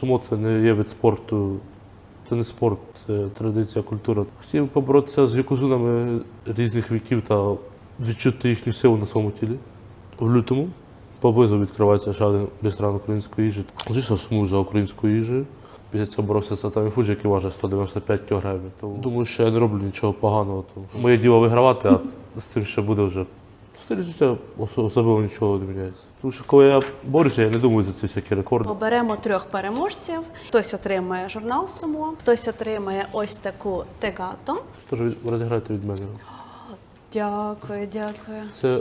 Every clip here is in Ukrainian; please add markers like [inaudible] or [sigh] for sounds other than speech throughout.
Сумо це не є вид спорту, це не спорт, це традиція, культура. Хотів поборотися з якозунами різних віків та відчути їхню силу на своєму тілі. В лютому поблизу відкривається ще один ресторан української їжі. Звісно, сумую за українською їжею. Після цього боровся з Сатамі Фуджі, який важить 195 кг. Тому думаю, що я не роблю нічого поганого. Тому моє діло вигравати, а з цим ще буде вже. Стиль життя ос- особливо нічого не міняється. Тому що коли я борюся, я не думаю за ці всякі рекорди. Оберемо трьох переможців. Хтось отримає журнал Сумо, хтось отримає ось таку тегато. Тож розіграйте від мене. Дякую, дякую. Це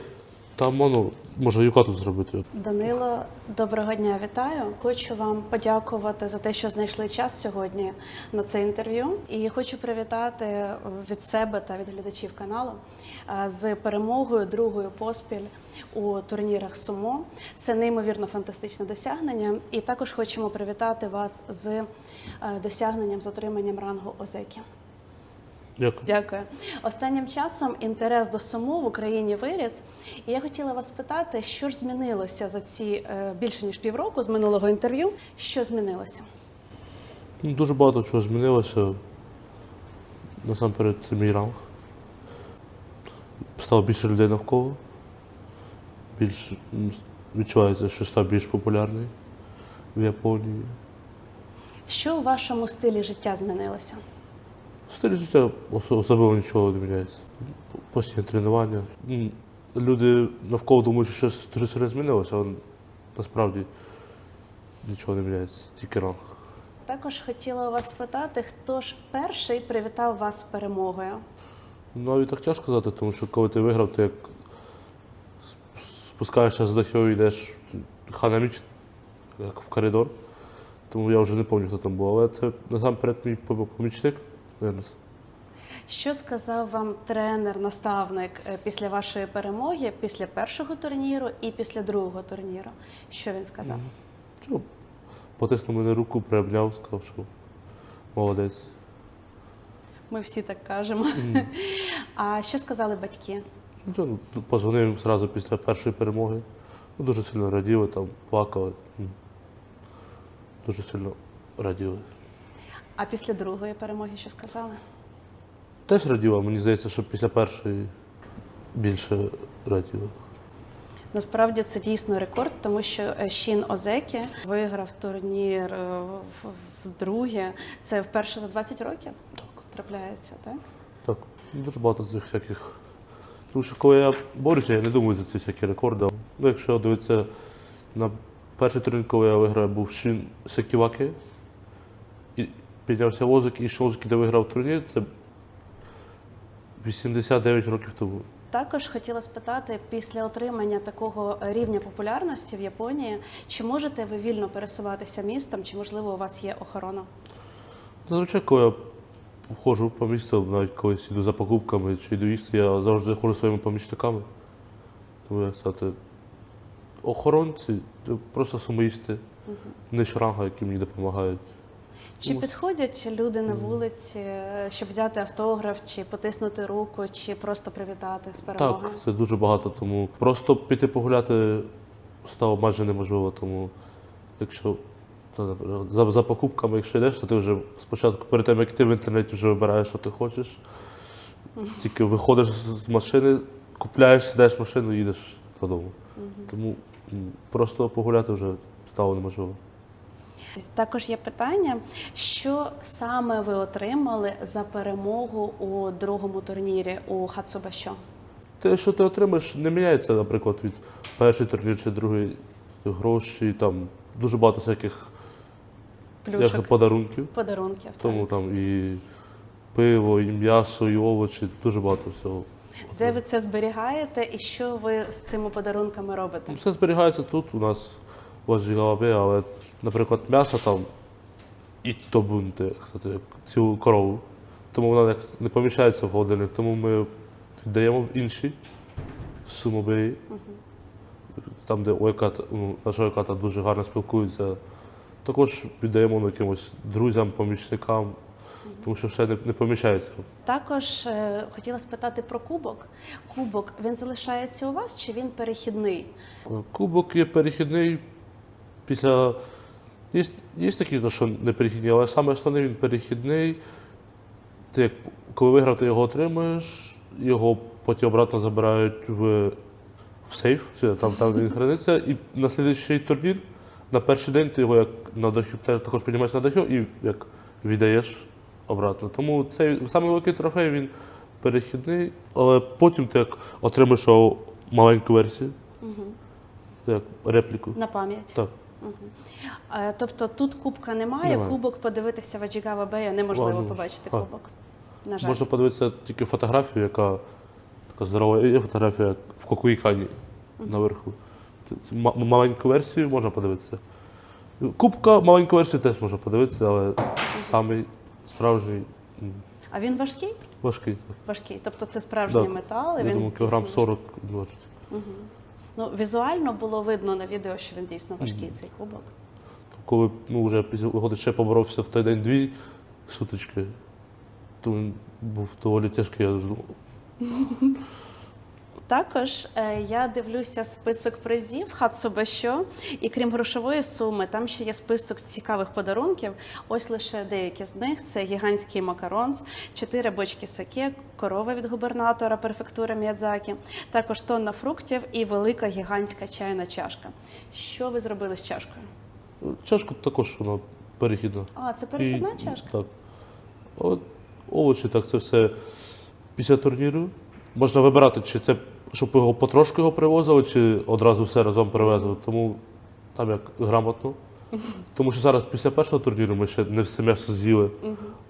там воно може юкату зробити. Данило, доброго дня, вітаю. Хочу вам подякувати за те, що знайшли час сьогодні на це інтерв'ю. І хочу привітати від себе та від глядачів каналу е, з перемогою другою поспіль у турнірах Сумо. Це неймовірно фантастичне досягнення. І також хочемо привітати вас з е, досягненням з отриманням рангу Озекі. Дякую. Дякую. Останнім часом інтерес до сумо в Україні виріс. І я хотіла вас спитати, що ж змінилося за ці е, більше ніж півроку з минулого інтерв'ю. Що змінилося? Ну, Дуже багато чого змінилося. Насамперед, це мій ранг. Стало більше людей навколо. Більш відчувається, що став більш популярний в Японії. Що у вашому стилі життя змінилося? Стиль життя особливо нічого не міняється. Постійне тренування. Люди навколо думають, що щось дуже сильно змінилося, але насправді нічого не міняється, тільки ранг. Також хотіла вас спитати, хто ж перший привітав вас з перемогою? Навіть так тяжко сказати, тому що коли ти виграв, ти як спускаєшся з дахів і йдеш ханаміч, як в коридор. Тому я вже не пам'ятаю, хто там був. Але це насамперед мій помічник. Наверно. Що сказав вам тренер, наставник е, після вашої перемоги, після першого турніру і після другого турніру? Що він сказав? Що, Потиснув мене руку, приобняв, сказав, що молодець. Ми всі так кажемо. [laughs] А що сказали батьки? Ну, ну, Позвонив їм одразу після першої перемоги. Ну, дуже сильно раділи, там плакали. Дуже сильно раділи. А після другої перемоги що сказали? Теж раділа, мені здається, що після першої більше раділа. Насправді це дійсно рекорд, тому що е, Шін Озекі виграв турнір е, в- вдруге. Це вперше за 20 років Так. трапляється, так? Так, дуже багато цих всяких. Тому що коли я борюся, я не думаю за ці всякі рекорди. Ну, якщо дивитися на перший турнір, коли я виграв, був Шин Секіваки, піднявся Лозик, і Шозик, де виграв турнір, це 89 років тому. Також хотіла спитати, після отримання такого рівня популярності в Японії, чи можете ви вільно пересуватися містом, чи можливо у вас є охорона? Зазвичай, коли я ходжу по місту, навіть колись йду за покупками чи йду їсти, я завжди ходжу своїми помічниками. Тому як сказати, охоронці, просто сумоїсти, не шранга, які мені допомагають. Чи Ну, підходять люди на вулиці, е, щоб взяти автограф, чи потиснути руку, чи просто привітати з перемогою? Так, це дуже багато, тому просто піти погуляти стало майже неможливо. Тому якщо та, наприклад, за, за покупками, якщо йдеш, то ти вже спочатку перед тим, як ти в інтернеті вже вибираєш, що ти хочеш. Тільки виходиш з машини, купляєш, сідаєш в машину і їдеш додому. Тому м, просто погуляти вже стало неможливо. Також є питання, що саме ви отримали за перемогу у другому турнірі у Хацубашо? Те, що ти отримаєш, не міняється, наприклад, від перший турнір чи другий гроші, там дуже багато всяких Плюшок, як подарунків. подарунків. Тому так. там і пиво, і м'ясо, і овочі, дуже багато всього. Де ви це зберігаєте і що ви з цими подарунками робите? Все зберігається тут, у нас в Аджігалабі, але, наприклад, м'ясо там і то бунте, кстати, як цілу корову. Тому вона як не поміщається в холодильник, тому ми віддаємо в інші сумобері. Там, де ойката, ну, наша ойката дуже гарно спілкується. Також віддаємо ну, якимось друзям, помічникам, тому що все не, не поміщається. Також е, хотіла спитати про кубок. Кубок він залишається у вас чи він перехідний? Кубок є перехідний після Є, є такі, що не перехідні, але саме основний він перехідний. Ти як коли виграв, ти його отримуєш, його потім обратно забирають в, в сейф, там, там він [laughs] храниться, і на слідуючий турнір, на перший день ти його як на теж також піднімаєш на даху і як віддаєш обратно. Тому цей самий великий трофей він перехідний, але потім ти як отримаєш маленьку версію, як репліку. На пам'ять. Так. Е, Тобто тут кубка немає, Немає. кубок подивитися в Аджігава Бея неможливо Ладно. побачити А. кубок. На жаль. Можна подивитися тільки фотографію, яка така здорова. Є фотографія в Кокуїкані наверху. Це, це ма- маленьку версію можна подивитися. Кубка, маленьку версію теж можна подивитися, але самий справжній м, А він важкий? важкий. Так. Важкий. Тобто це справжній Так. метал. і Я він думаю, кілограм дійсно 40 важить. Ну, візуально було видно на відео, що він дійсно важкий, цей кубок. Коли ну, вже після виходить, ще поборовся в той день дві сутички, то він був доволі тяжкий, я думаю. [laughs] Також е, я дивлюся список призів Хацубещо, і крім грошової суми, там ще є список цікавих подарунків. Ось лише деякі з них: це гігантський макаронс, чотири бочки саке, корова від губернатора префектури Міядзакі, також тонна фруктів і велика гігантська чайна чашка. Що ви зробили з чашкою? Чашку також вона перехідна. А, це перехідна І- чашка? Так. От овочі, так, це все після турніру. Можна вибирати, чи це, щоб його потрошку його привозили, чи одразу все разом привезли. Тому там як грамотно. Тому що зараз після першого турніру ми ще не все м'ясо з'їли,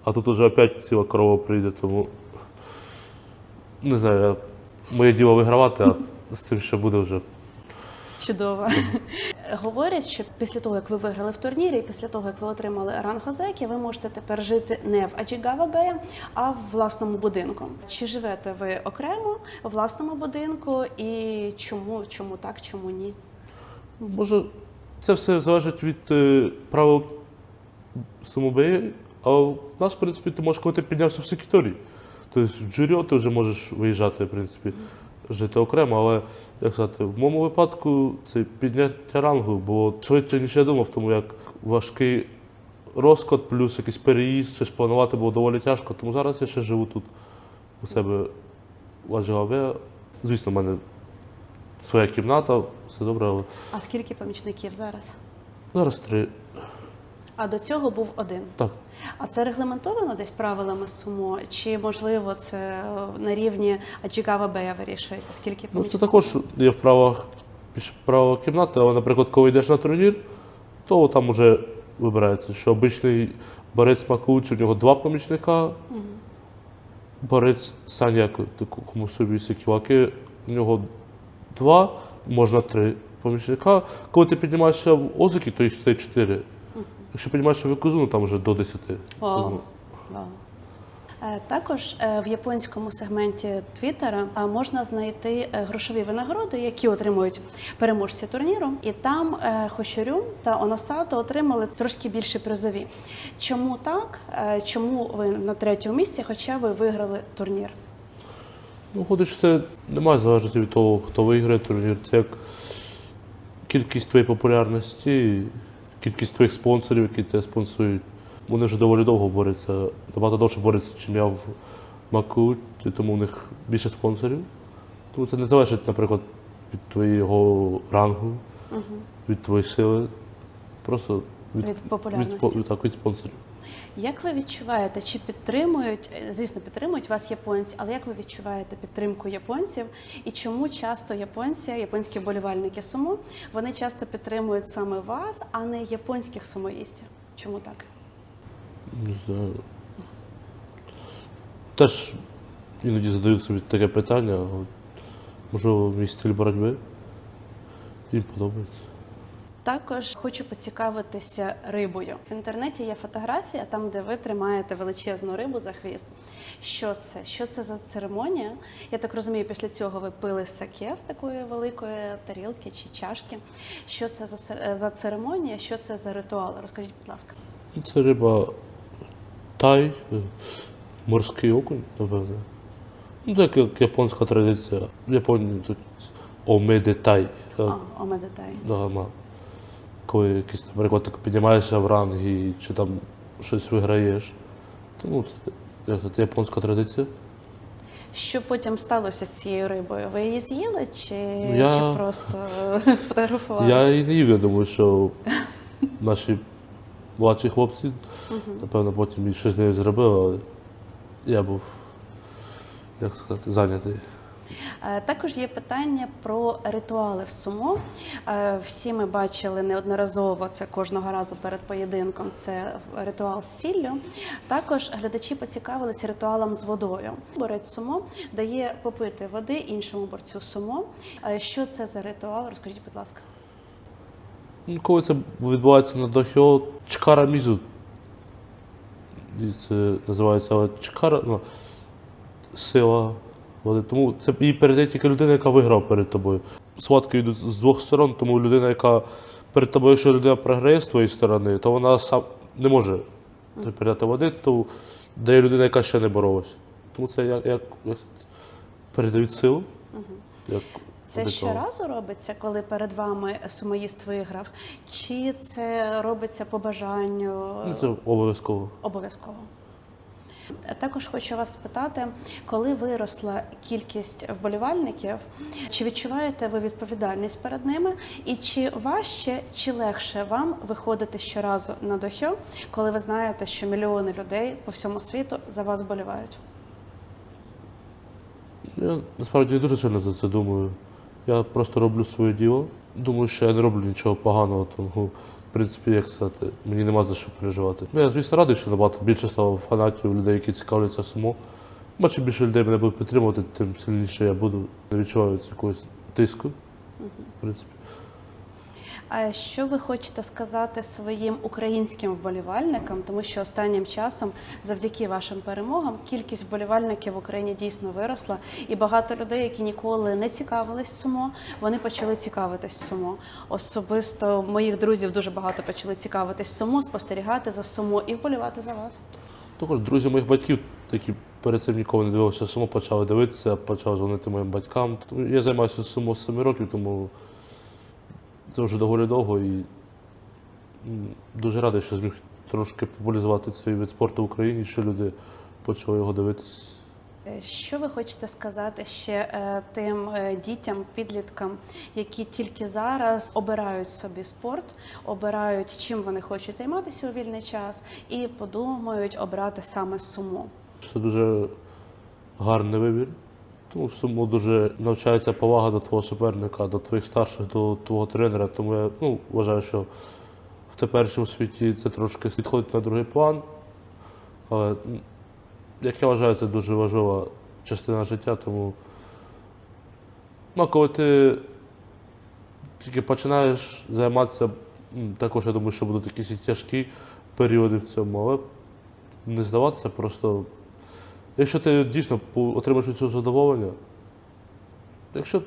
а тут вже опять ціла корова прийде, тому не знаю, я, моє діло вигравати, а з цим що буде вже. Чудово. Говорять, що після того, як ви виграли в турнірі, і після того, як ви отримали ранг Озекі, ви можете тепер жити не в Аджігава Бея, а в власному будинку. Чи живете ви окремо в власному будинку? І чому, чому так, чому ні? Може, це все залежить від е, правил самобої, а в нас, в принципі, ти можеш, коли ти піднявся в секторі. Тобто в джуріо ти вже можеш виїжджати, в принципі, жити окремо, але як сказати, в моєму випадку це підняття рангу було швидше, ніж я думав, тому як важкий розклад, плюс якийсь переїзд, щось планувати було доволі тяжко. Тому зараз я ще живу тут у себе в Аджигаве. Звісно, в мене своя кімната, все добре, але А скільки помічників зараз? зараз три. А до цього був один. Так. А це регламентовано десь правилами сумо? Чи можливо це е, на рівні Аджігава Бея вирішується? Скільки Ну, це також є в правилах більш правила кімнати, але, наприклад, коли йдеш на турнір, то там вже вибирається, що обичний борець Макуч, у нього два помічника, борець Саняк, кому собі Сіківаки, у нього два, можна три помічника. Коли ти піднімаєшся в Озики, то їх це чотири. Якщо піднімаєшся в Якузуну, там вже до десяти. Вау. Тому- Вау. Е, Також е, в японському сегменті Твіттера е, можна знайти грошові винагороди, які отримують переможці турніру. І там Хошурю та Оносато отримали трошки більше призові. Чому так? Чому ви на третьому місці, хоча ви виграли турнір? Ну, ходиш, це немає залежності від того, хто виграє турнір. Це як кількість твоєї популярності, кількість твоїх спонсорів, які це спонсорують. Вони вже доволі довго борються, набагато довше борються, ніж я в Маку, тому у них більше спонсорів. Тому це не залежить, наприклад, від твоєго рангу, від твоєї сили. Просто від, Від популярності. від, спо- так, від спонсорів. Як ви відчуваєте, чи підтримують, е, звісно, підтримують вас японці, але як ви відчуваєте підтримку японців і чому часто японці, японські болівальники сумо, вони часто підтримують саме вас, а не японських сумоїстів? Чому так? Не знаю. Теж іноді задаю собі таке питання, можливо, мій стиль боротьби їм подобається. Також хочу поцікавитися рибою. В інтернеті є фотографія, там, де ви тримаєте величезну рибу за хвіст. Що це? Що це за церемонія? Я так розумію, після цього ви пили саке з такої великої тарілки чи чашки. Що це за, за церемонія? Що це за ритуал? Розкажіть, будь ласка. Це риба тай, е, морський окунь, напевно. Ну, так як японська традиція. В Японії тут омеде тай. А, омедетай. Да, ма. Коли якийсь, наприклад, так піднімаєшся в ранг і чи там щось виграєш. Тому це, як це японська традиція. Що потім сталося з цією рибою? Ви її з'їли чи, Я- чи просто [laughs] сфотографували? Я і не їв, я думаю, що наші младші хлопці, напевно, потім щось з нею зробили, але я був, як сказати, зайнятий. Е, Також є питання про ритуали в сумо. Е, Всі ми бачили неодноразово це кожного разу перед поєдинком. Це ритуал з сіллю. Також глядачі поцікавилися ритуалом з водою. Борець сумо дає попити води іншому борцю сумо. Е, Що це за ритуал? Розкажіть, будь ласка. Ну, Коли це відбувається на дохіо, чкара мізу. Це називається чкара, ну, сила води. Тому це їй передає тільки людина, яка виграв перед тобою. Схватки йдуть з двох сторон, тому людина, яка перед тобою, якщо людина програє з твоєї сторони, то вона сам не може передати води, то дає людина, яка ще не боролась. Тому це як, як, як передають силу. Як Це щоразу робиться, коли перед вами сумоїст виграв, чи це робиться по бажанню Ну, це обов'язково. обов'язково? Також хочу вас спитати, коли виросла кількість вболівальників, чи відчуваєте ви відповідальність перед ними, і чи важче чи легше вам виходити щоразу на дохьо, коли ви знаєте, що мільйони людей по всьому світу за вас вболівають? Я насправді не дуже сильно за це думаю. Я просто роблю своє діло. Думаю, що я не роблю нічого поганого, тому, в принципі, як сказати, мені нема за що переживати. Ну, я, звісно, радий, що набагато більше стало фанатів, людей, які цікавляться сумо. Ну, Чим більше людей мене буде підтримувати, тим сильніше я буду. Не відчуваю якогось тиску. В принципі. А що ви хочете сказати своїм українським вболівальникам? Тому що останнім часом, завдяки вашим перемогам, кількість вболівальників в Україні дійсно виросла, і багато людей, які ніколи не цікавились сумо, вони почали цікавитись сумо. Особисто моїх друзів дуже багато почали цікавитись сумо, спостерігати за сумо і вболівати за вас. Також друзі моїх батьків, які перед цим ніколи не дивилися сумо, почали дивитися, почав дзвонити моїм батькам. Я займаюся сумо з 7 років, тому це вже доволі довго і дуже радий, що зміг трошки популяризувати цей вид спорту в Україні, що люди почали його дивитись. Е, Що ви хочете сказати ще е, тим е, дітям, підліткам, які тільки зараз обирають собі спорт, обирають, чим вони хочуть займатися у вільний час, і подумають обрати саме сумо? Це дуже гарний вибір. Тому в сумо дуже навчається повага до твого суперника, до твоїх старших, до твого тренера. Тому я ну, вважаю, що в теперішньому світі це трошки відходить на другий план. Але, як я вважаю, це дуже важлива частина життя, тому ну, коли ти тільки починаєш займатися, також я думаю, що будуть якісь тяжкі періоди в цьому, але не здаватися, просто якщо ти дійсно отримаєш від цього задоволення, якщо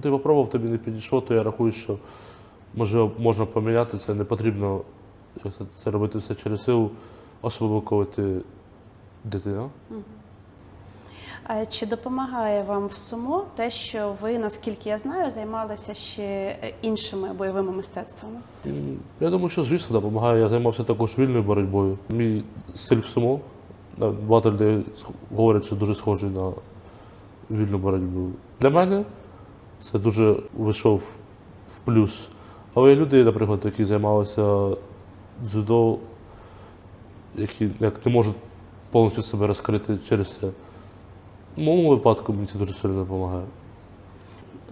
ти попробував, тобі не підійшло, то я рахую, що можливо можна поміняти це, не потрібно як це, це робити все через силу, особливо коли ти дитина. А Чи допомагає вам в сумо те, що ви, наскільки я знаю, займалися ще іншими бойовими мистецтвами? Я думаю, що звісно допомагає. Я займався також вільною боротьбою. Мій стиль в сумо. Багато говорять, що дуже схожий на вільну боротьбу. Для мене це дуже вийшов в плюс. Але люди, наприклад, які займалися дзюдо, які як не можуть повністю себе розкрити через це. В моєму випадку мені це дуже сильно допомагає.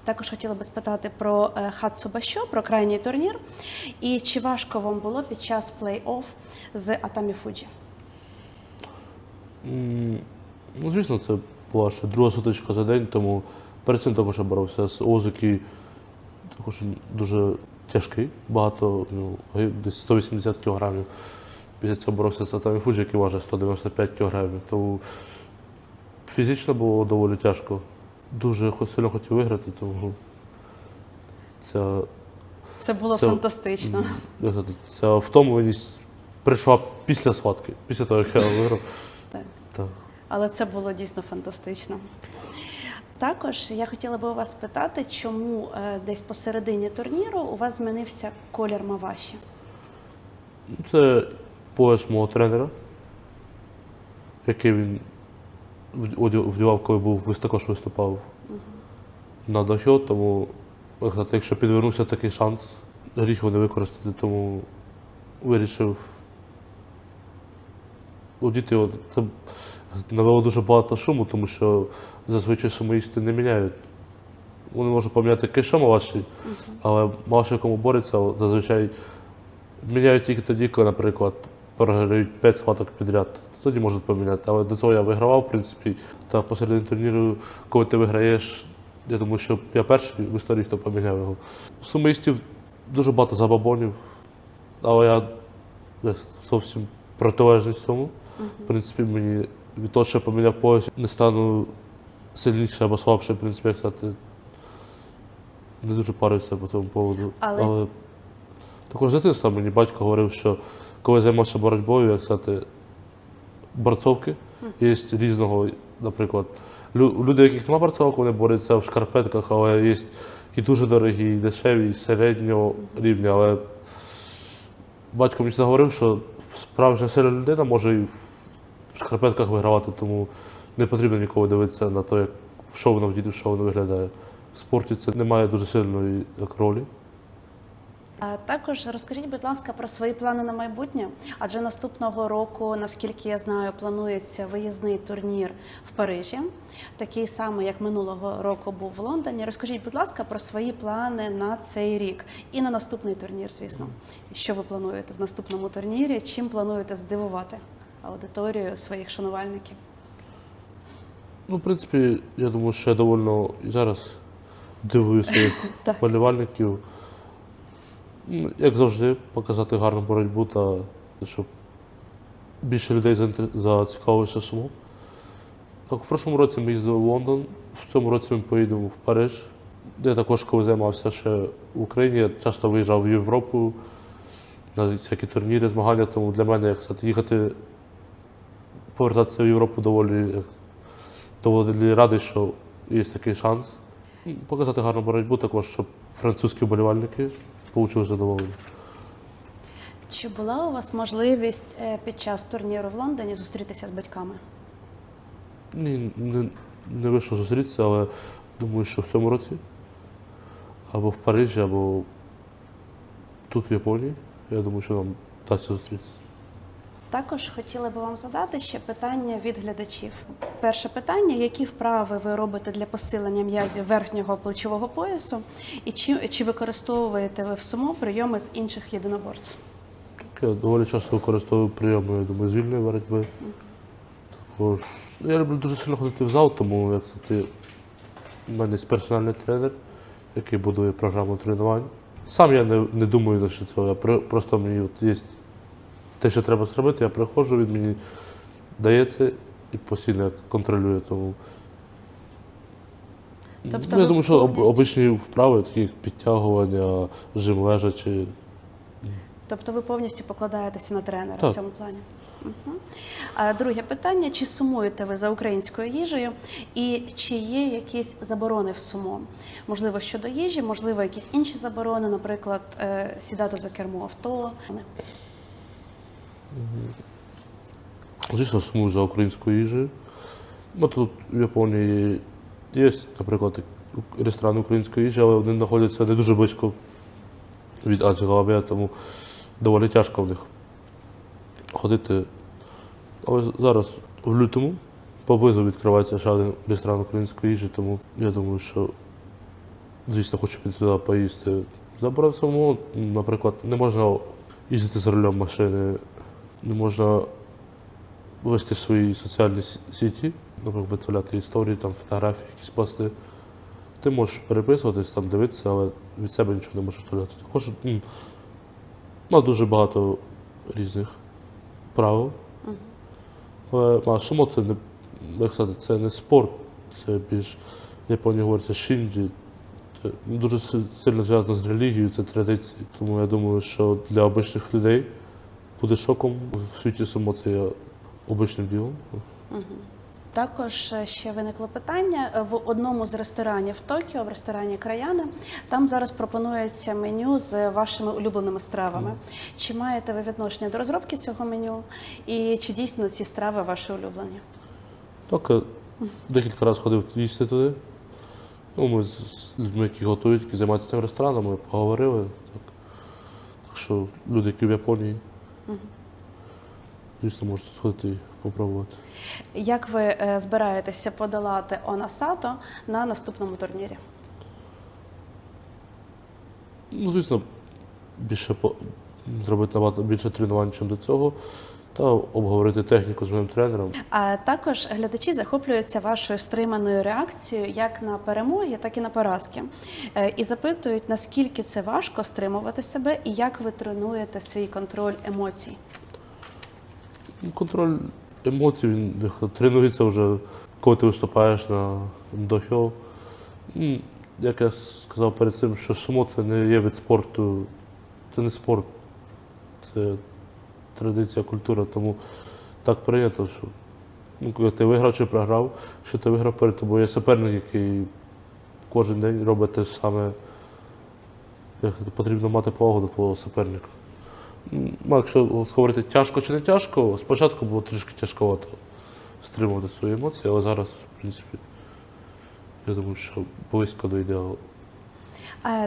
Також хотіла би спитати про е, Хацубашо, про крайній турнір. І чи важко вам було під час плей-офф з Атамі Фуджі? Ну, звісно, це була ще друга сутичка за день, тому перед цим також я боровся з Озики, також дуже тяжкий, багато, ну, десь 180 кілограмів. Після цього боровся з Сатамі Фуджі, який важить 195 кілограмів. Тому фізично було доволі тяжко. Дуже сильно хотів виграти, тому ця, Це було Це- фантастично. ця втомленість прийшла після схватки, після того, як я виграв. Але це було дійсно фантастично. Також я хотіла би у вас спитати, чому е, десь посередині турніру у вас змінився колір Маваші? Це пояс мого тренера, який він вдівав, коли був також виступав на дохьо, тому якщо підвернувся такий шанс, гріх його не використати, тому вирішив одіти. Це навело дуже багато шуму, тому що зазвичай сумоїсти не міняють. Вони можуть поміняти кишома ваші, але мало що кому бореться, зазвичай міняють тільки тоді, коли, наприклад, програють 5 схваток підряд. Тоді можуть поміняти. Але до цього я вигравав, в принципі, та посередині турніру, коли ти виграєш, я думаю, що я перший в історії, хто поміняв його. Сумистів дуже багато забабонів, але я зовсім протилежний цьому. В принципі, мені від того, що поміняв пояс, не стану сильніше або слабше, в принципі, як сказати. Не дуже парився по цьому поводу. Але- також з дитинства мені батько говорив, що коли займався боротьбою, як сказати, борцовки є різного, наприклад, люди, яких немає борцовок, вони борються в шкарпетках, але є і дуже дорогі, і дешеві, і середнього рівня. Але батько мені заговорив, що справжня сильна людина може і в шкарпетках вигравати, тому не потрібно ніколи дивитися на те, як що воно в що воно виглядає. В спорті це не має дуже сильної ролі. Також розкажіть, будь ласка, про свої плани на майбутнє. Адже наступного року, наскільки я знаю, планується виїзний турнір в Парижі, такий самий, як минулого року був в Лондоні. Розкажіть, будь ласка, про свої плани на цей рік і на наступний турнір, звісно. Що ви плануєте в наступному турнірі? Чим плануєте здивувати аудиторію своїх шанувальників? Ну, в принципі, я думаю, що я довольно і зараз дивую своїх [laughs] болівальників. Ну, Як завжди, показати гарну боротьбу та щоб більше людей зацікавилося сумом. Так, в прошлому році ми їздили в Лондон, в цьому році ми поїдемо в Париж, де я також, коли займався ще в Україні, я часто виїжджав в Європу на всякі турніри, змагання, тому для мене, як сказати, їхати, повертатися в Європу доволі доволі радий, що є такий шанс. Показати гарну боротьбу також, щоб французькі вболівальники отримали задоволення. Чи була у вас можливість е, під час турніру в Лондоні зустрітися з батьками? Ні, не, не вийшло зустрітися, але думаю, що в цьому році або в Парижі, або тут, в Японії. Я думаю, що нам вдасться зустрітися. Також хотіла би вам задати ще питання від глядачів. Перше питання: які вправи ви робите для посилення м'язів верхнього плечового поясу, і чи, чи використовуєте ви в сумо прийоми з інших єдиноборств? Я доволі часто використовую прийоми, я думаю, з вільної боротьби. Також ну, я люблю дуже сильно ходити в зал, тому як сказати, у мене є персональний тренер, який будує програму тренувань. Сам я не, не думаю що цього. Я просто мені от є те, що треба зробити, я приходжу, він мені дає це і постійно контролює. Тому Тобто ну, я ви думаю, що об, повністю- обичні вправи, такі як підтягування, жим лежачи, Тобто ви повністю покладаєтеся на тренера Так. в цьому плані? Угу. А друге питання: чи сумуєте ви за українською їжею, і чи є якісь заборони в сумо? Можливо, щодо їжі, можливо, якісь інші заборони, наприклад, е, сідати за кермо авто. Звісно, сумую за українською їжею. Бо тут в Японії є, наприклад, ресторани української їжі, але вони знаходяться не дуже близько від Аджгалабія, тому доволі тяжко в них ходити. Але зараз в лютому поблизу відкривається ще один ресторан української їжі, тому я думаю, що звісно хочу піти туди поїсти. Забрав самому, наприклад, не можна їздити за рулем машини, не можна вести свої соціальні сіті, наприклад, виставляти історії, там, фотографії, якісь пости. Ти можеш переписуватись, там, дивитися, але від себе нічого не можеш виставляти. Також ну, дуже багато різних правил. Але а, сумо це не, як сказати, це не спорт, це більш, в Японії говориться шінджі. Це дуже сильно зв'язано з релігією, це традиції. Тому я думаю, що для обичних людей буде шоком в світі сумо це є обичним ділом. Також е, ще виникло питання Е, в одному з ресторанів Токіо, в ресторані Краяни. Там зараз пропонується меню з вашими улюбленими стравами. Чи маєте ви відношення до розробки цього меню? І чи дійсно ці страви ваші улюблені? Так, е, декілька разів ходив їсти туди. Ну, ми з людьми, які готують, які займаються цим рестораном, ми поговорили. Так, так що люди, які в Японії, звісно, можете сходити і попробувати. Як ви е, збираєтеся подолати Онасато на наступному турнірі? Ну, звісно, більше по... зробити набагато більше тренувань, ніж до цього, та обговорити техніку з моїм тренером. А також глядачі захоплюються вашою стриманою реакцією як на перемоги, так і на поразки. Е, І запитують, наскільки це важко стримувати себе і як ви тренуєте свій контроль емоцій. Ну, Контроль емоцій він тренується вже, коли ти виступаєш на дохьо. Ну, Як я сказав перед цим, що сумо це не є від спорту, це не спорт, це традиція, культура. Тому так прийнято, що ну, коли ти виграв чи програв, що ти виграв перед тобою є суперник, який кожен день робить те ж саме. Як потрібно мати повагу до твого суперника. Ну, якщо говорити тяжко чи не тяжко, спочатку було трішки тяжковато стримувати свої емоції, але зараз, в принципі, я думаю, що близько до ідеалу.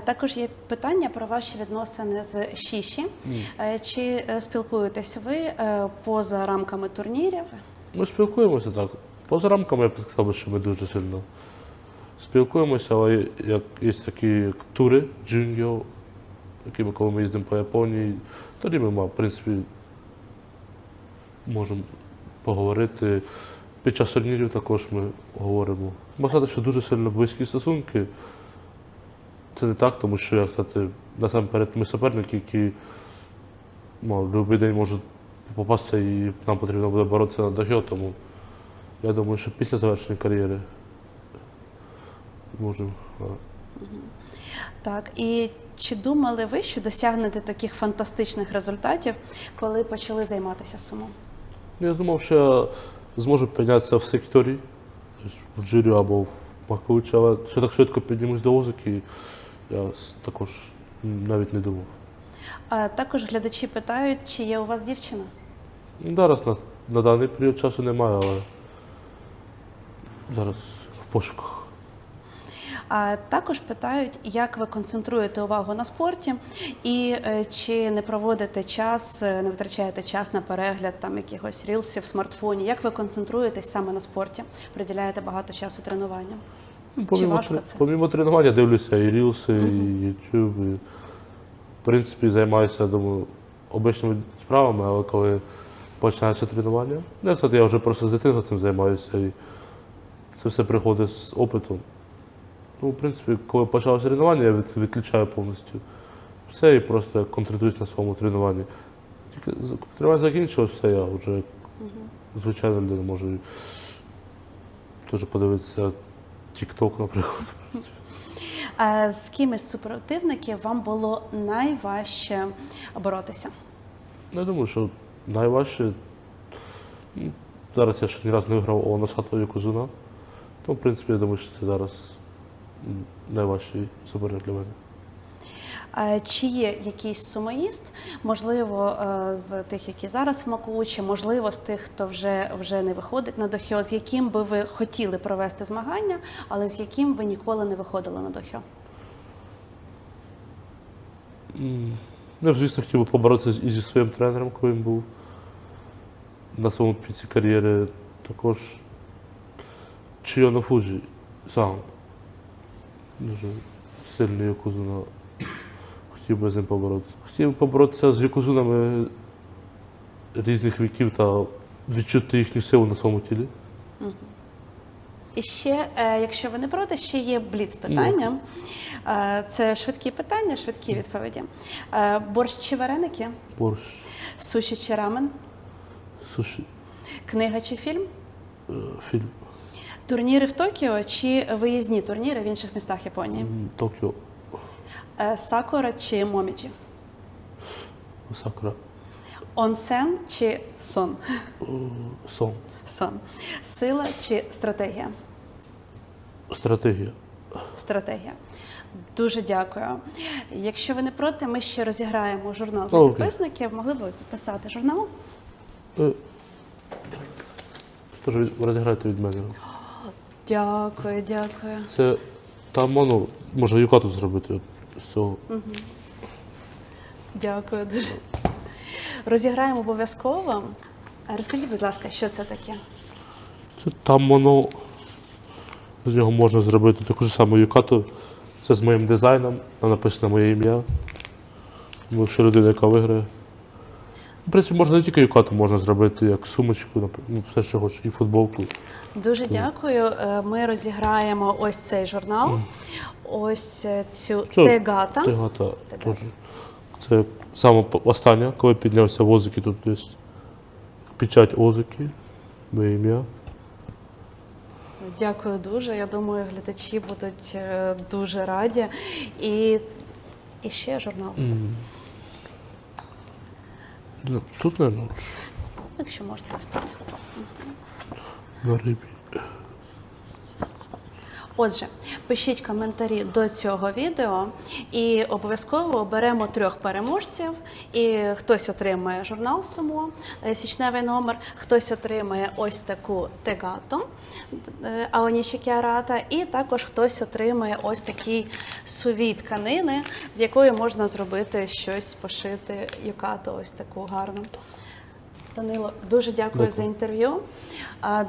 Також є питання про ваші відносини з Шіші. Е, Чи е, спілкуєтесь ви е, поза рамками турнірів? Ми спілкуємося так. Поза рамками я б сказав, би, що ми дуже сильно спілкуємося, але як є такі тури джуніо, якими коли ми їздимо по Японії, тоді ми, в принципі, можемо поговорити. Під час турнірів також ми говоримо. Можна сказати, що дуже сильно близькі стосунки. Це не так, тому що як сказати, насамперед ми суперники, які ну, в будь-який день можуть попастися і нам потрібно буде боротися на дохьо, тому я думаю, що після завершення кар'єри можемо. Так, і чи думали ви, що досягнете таких фантастичних результатів, коли почали займатися сумо? Я думав, що я зможу піднятися в секторі, тобто в джурі або в Макучі, але що так швидко піднімусь до музики, я також навіть не думав. А також глядачі питають, чи є у вас дівчина? Ну, Зараз на, на даний період часу немає, але зараз в пошуках. А також питають, як ви концентруєте увагу на спорті, і е, чи не проводите час, е, не витрачаєте час на перегляд там якихось рілсів в смартфоні. Як ви концентруєтесь саме на спорті? Приділяєте багато часу тренуванням? Ну, Чи помімо, важко це? помімо тренування дивлюся і рілси, і YouTube. І, в принципі, займаюся, думаю, обичними справами, але коли починається тренування, ну, як сказати, я вже просто з дитинства цим займаюся. І це все приходить з опитом. Ну, в принципі, коли почалося тренування, я від- відключаю повністю все і просто концентруюсь на своєму тренуванні. Тільки тренування закінчилось, все, я вже як звичайна людина можу теж подивитися TikTok, наприклад. А з ким із супротивників вам було найважче боротися? Ну, Я думаю, що найважче. ну, Зараз я ще ні разу не виграв Оносато Козуна. Тому, в принципі, я думаю, що це зараз найважчий суперник для мене. Чи є якийсь сумоїст, можливо, е, з тих, які зараз в Макучі, можливо, з тих, хто вже, вже не виходить на дохьо, з яким би ви хотіли провести змагання, але з яким ви ніколи не виходили на дохьо? Я, звісно, хотів би поборотися і зі своїм тренером, коли він був на своєму піці кар'єри. Також Чийоно сам. Дуже сильний Якузуна. Хотів би з ним поборотися. Хотів поборотися з Якузунами різних віків та відчути їхню силу на своєму тілі. І ще, е, якщо ви не проти, ще є бліц питання. Е, Це швидкі питання, швидкі відповіді. Е, Борщ чи вареники, Борщ, суші чи рамен, суші, книга чи фільм, фільм, турніри в Токіо чи виїзні турніри в інших містах Японії, Токіо, Сакура чи Моміджі, Сакура, Онсен чи сон? Сон. Сон. Сила чи стратегія? Стратегія. Стратегія. Дуже дякую. Якщо ви не проти, ми ще розіграємо журнал для Окей. підписників. Могли б ви підписати журнал? Е, Тож від- розіграйте від мене. Дякую, дякую. Це там воно, може юкату зробити з. Дякую дуже. Розіграємо обов'язково. Розкажіть, будь ласка, що це таке? Це там воно. З нього можна зробити таку ж саму юкату. Це з моїм дизайном, там написано моє ім'я. Якщо людина, яка виграє. В принципі, можна не тільки юкату, можна зробити як сумочку, ну, все, що хочеш, і футболку. Дуже дякую. Е, Ми розіграємо ось цей журнал, ось е, цю Це тегата. Тегата теж. Це саме останнє, коли піднявся возики, тут є печать озики, моє ім'я. Дякую дуже. Я думаю, глядачі будуть е, дуже раді. І, і ще журнал, Ну, Тут, мабуть, якщо можна ось тут. на рибі. Отже, пишіть коментарі до цього відео і обов'язково оберемо трьох переможців. І хтось отримає журнал Сумо, е, січневий номер, хтось отримає ось таку тегату е, Аоніші Кіарата, і також хтось отримає ось такий сувій тканини, з якої можна зробити щось, пошити юкату, ось таку гарну. Данило, дуже дякую, Дякую. за інтерв'ю.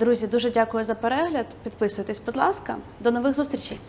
Друзі, дуже дякую за перегляд. Підписуйтесь, будь ласка. До нових зустрічей.